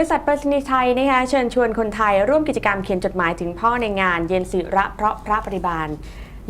ริษัทไปรษณีย์ไทยนะคะเชิญชวนคนไทยร่วมกิจกรรมเขียนจดหมายถึงพ่อในงานเย็นศิระเพราะพระปริบาล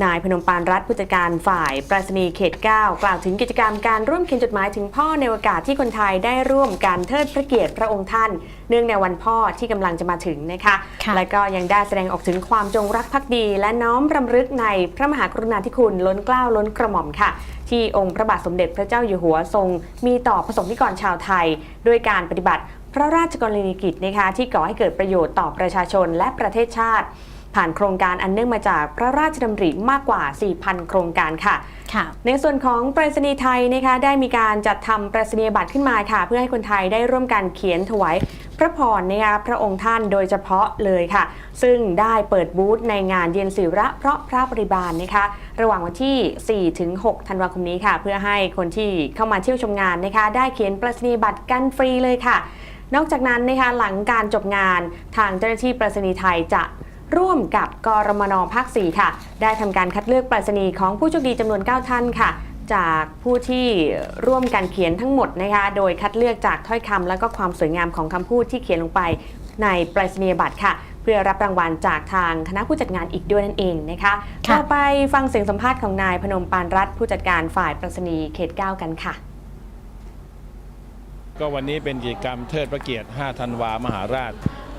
นายพนมปานรัฐผู้จัดการฝ่ายไปรษณีย์เขต 9 กล่าวถึงกิจกรรมการร่วมเขียนจดหมายถึงพ่อในโอกาสที่คนไทยได้ร่วมการเทิดพระเกียรติพระองค์ท่าน เนื่องในวันพ่อที่กำลังจะมาถึงนะคะค่ะและก็ยังได้แสดงออกถึงความจงรักภักดี และน้อมรำลึกในพระมหากรุณาธิคุณล้นเกล้าล้นกระหม่อมค่ะ ที่องค์พระบาทสมเด็จพระเจ้าอยู่หัวทรง มีต่อประสงค์นิกรชาวไทย ด้วยการปฏิบัติ พระราชกรณียกิจนะคะที่ก่อให้เกิดประโยชน์ต่อประชาชนและประเทศชาติ ผ่านโครงการอันเนื่องมาจากพระราชดำริมากกว่า 4,000 โครงการค่ะค่ะ ในส่วนของไปรษณีย์ไทยนะคะได้มีการจัดทำไปรษณียบัตรขึ้นมาค่ะ เพื่อให้คนไทยได้ร่วมกันเขียนถวายพระพรนะคะพระองค์ท่านโดยเฉพาะเลยค่ะ ซึ่งได้เปิดบูธในงานเย็นศิระเพราะพระปริบาลนะคะ ระหว่างวันที่ 4 ถึง 6 ธันวาคมนี้ค่ะ เพื่อให้คนที่เข้ามาเที่ยวชมงานนะคะ ได้เขียนไปรษณียบัตรกันฟรีเลยค่ะ นอกจากนั้นนะคะหลังการจบงานทางเจ้าหน้าที่ไปรษณีย์ไทยจะร่วมกับกรมนภาค 4 ค่ะ ได้ทำการคัดเลือกไปรษณีย์ของผู้โชคดีจำนวน 9 ท่านค่ะ จากผู้ที่ร่วมการเขียนทั้งหมดนะคะ โดยคัดเลือกจากถ้อยคำและก็ความสวยงามของคำพูดที่เขียนลงไปในไปรษณียบัตรค่ะ เพื่อรับรางวัลจากทางคณะผู้จัดงานอีกด้วยนั่นเองนะคะค่ะเราไปฟังเสียงสัมภาษณ์ของนายพนมปานรัฐผู้จัดการฝ่ายไปรษณีย์เขต 9 กันค่ะ ก็วันนี้เป็นกิจกรรมเทิดพระเกียรติ 5 ธันวามหาราช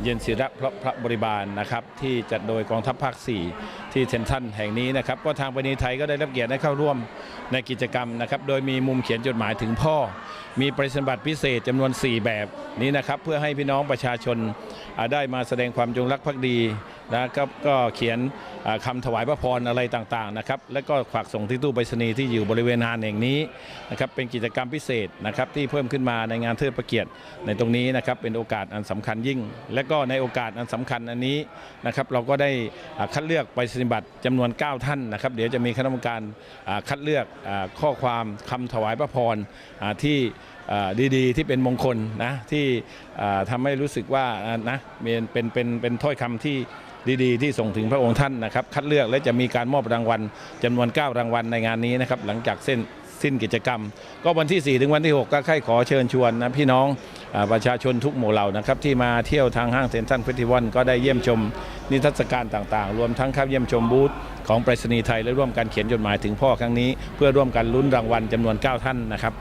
เย็นศิระพระพระบริบาลนะครับที่จัดโดยกองทัพภาค 4 ที่เซนทันแห่งนี้นะครับก็ทางปรษณีไทยก็ได้รับเกียรติได้เข้าร่วมในกิจกรรมนะครับโดยมีมุมเขียนจดหมายถึงพ่อ มีปริศนบัตรพิเศษจำนวน 4 แบบนี้นะครับเพื่อให้พี่น้องประชาชนได้มาแสดงความจงรักภักดีนะครับก็เขียน คำถวายพระพรอะไรต่างๆนะครับและก็ฝากส่งที่ตู้ไปรษณีย์ที่อยู่บริเวณงานแห่งนี้นะครับเป็นกิจกรรมพิเศษนะครับที่เพิ่มขึ้นมาในงานเทิดพระเกียรติในตรงนี้นะครับเป็นโอกาสอันสำคัญยิ่ง และก็ในโอกาสอันสำคัญอันนี้นะครับเราก็ได้คัดเลือกไปรษณียบัตรจำนวน 9 ท่านนะครับเดี๋ยวจะมีคณะกรรมการคัดเลือกอข้อความคำถวายพระพรที่ดีๆ ที่เป็นมงคลนะที่ทำให้รู้สึกว่านะเป็นเป็นเป็นเป็นถ้อยคำที่ดีๆ ที่ส่งถึงพระองค์ท่านนะครับคัดเลือกและจะมีการมอบรางวัลจำนวน 9 รางวัลในงานนี้นะครับหลังจากเส้นสิ้นกิจกรรม ก็วันที่ 4 ถึงวันที่ 6 ก็ใครขอเชิญชวนนะพี่น้องอาประชาชนทุกหมู่เหล่านะครับที่มาเที่ยวทางห้างเซ็นทรัลเฟสติวัลก็ได้เยี่ยมชมนิทรรศการต่างๆ รวมทั้งเข้าเยี่ยมชมบูธของไปรษณีย์ไทยและร่วมกันเขียนจดหมายถึงพ่อครั้งนี้ เพื่อร่วมกันลุ้นรางวัลจำนวน 9 ท่านนะครับ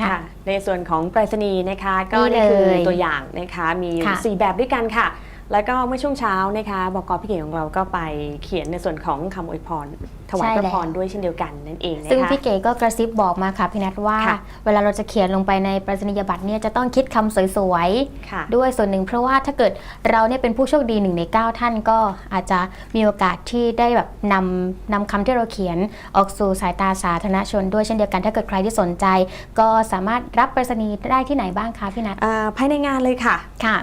ค่ะในส่วนของไปรษณีย์นะคะก็นี่นี่คือเลยตัวอย่างนะคะมีอยู่ค่ะสี่แบบด้วยกันค่ะ แล้วก็เมื่อช่วงเช้านะคะบกพี่เก๋ของเราก็ไปเขียนในส่วนของคำอวยพร ถวายพระพรด้วยเช่นเดียวกันนั่นเองนะคะซึ่งพี่เก๋ก็กระซิบบอกมาค่ะพี่นัทว่าค่ะเวลาเราจะเขียนลงไปในไปรษณียบัตรเนี่ยจะต้องคิดคำสวยค่ะๆด้วยส่วนหนึ่งเพราะว่าถ้าเกิดเราเนี่ยเป็นผู้โชคดีหนึ่งใน9 ท่านก็อาจจะมีโอกาสที่ได้แบบนำนำคำที่เราเขียนออกสู่สายตาสาธารณชนด้วยเช่นเดียวกันถ้าเกิดใครที่สนใจ ก็สามารถรับไปรษณีย์ได้ที่ไหนบ้างคะพี่นัทอ่าภายในงานเลยค่ะค่ะ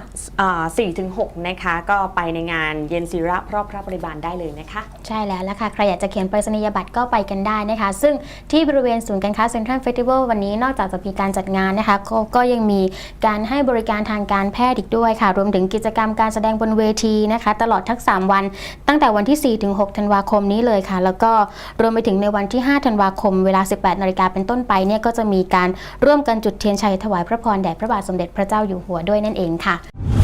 สี่ถึงหกนะคะก็ไปในงานเย็นศิระเพราะพระบริบาลได้เลยนะคะ ใช่แล้วละค่ะ ใครอยากจะเขียนไปรษณียบัตรก็ไปกันได้นะคะ ซึ่งที่บริเวณศูนย์การค้าเซ็นทรัลเฟสติวัลวันนี้นอกจากจะมีการจัดงานนะคะก็ก็ยังมีการให้บริการทางการแพทย์อีกด้วยค่ะ รวมถึงกิจกรรมการแสดงบนเวทีนะคะ ตลอดทั้ง 3 วัน ตั้งแต่วันที่ 4 ถึง 6 ธันวาคมนี้เลยค่ะ แล้วก็รวมไปถึงในวันที่ 5 ธันวาคม เวลา 18 นาฬิกาเป็นต้นไปเนี่ยก็จะมีการร่วมกันจุดเทียนชัยถวายพระพรแด่พระบาทสมเด็จพระเจ้าอยู่หัวด้วยนั่นเองค่ะ